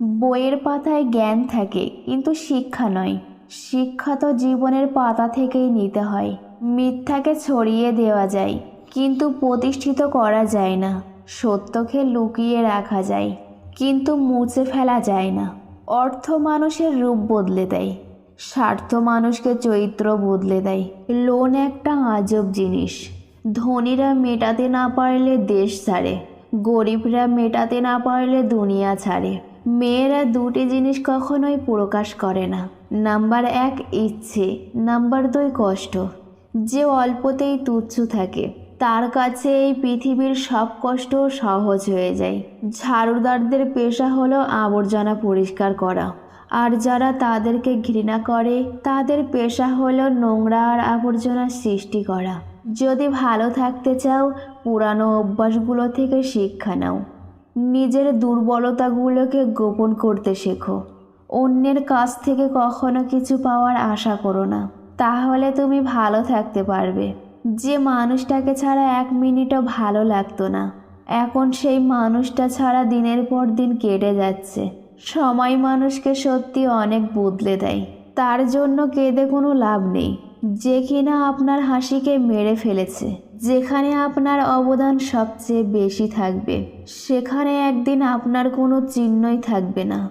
বইয়ের পাতায় জ্ঞান থাকে, কিন্তু শিক্ষা নয়। শিক্ষা তো জীবনের পাতা থেকেই নিতে হয়। মিথ্যাকে ছড়িয়ে দেওয়া যায়, কিন্তু প্রতিষ্ঠিত করা যায় না। সত্যকে লুকিয়ে রাখা যায়, কিন্তু মুছে ফেলা যায় না। অর্থ মানুষের রূপ বদলে দেয়, স্বার্থ মানুষকে চরিত্র বদলে দেয়। লোন একটা আজব জিনিস। ধনীরা মেটাতে না পারলে দেশ ছাড়ে, গরিবরা মেটাতে না পারলে দুনিয়া ছাড়ে। মেয়েরা দুটি জিনিস কখনোই প্রকাশ করে না। নাম্বার এক, ইচ্ছে। নাম্বার দুই, কষ্ট। যে অল্পতেই তুচ্ছ থাকে, তার কাছে এই পৃথিবীর সব কষ্ট সহজ হয়ে যায়। ঝাড়ুদারদের পেশা হলো আবর্জনা পরিষ্কার করা। আর যারা তাদেরকে ঘৃণা করে, তাদের পেশা হলো নোংরা আর আবর্জনা সৃষ্টি করা। যদি ভালো থাকতে চাও, পুরানো অভ্যাসগুলো থেকে শিক্ষা নাও। নিজের দুর্বলতাগুলোকে গোপন করতে শেখো। অন্যের কাছ থেকে কখনো কিছু পাওয়ার আশা করো না। তাহলে তুমি ভালো থাকতে পারবে। যে মানুষটাকে ছাড়া এক মিনিটও ভালো লাগতো না। এখন সেই মানুষটা ছাড়া দিনের পর দিন কেটে যাচ্ছে। সময় মানুষকে সত্যি অনেক বদলে দেয়। তার জন্য কেঁদে কোনো লাভ নেই। যে কিনা আপনার হাসিকে মেরে ফেলেছে। যেখানে আপনার অবদান সবচেয়ে বেশি থাকবে সেখানে একদিন আপনার কোনো চিহ্নই থাকবে না।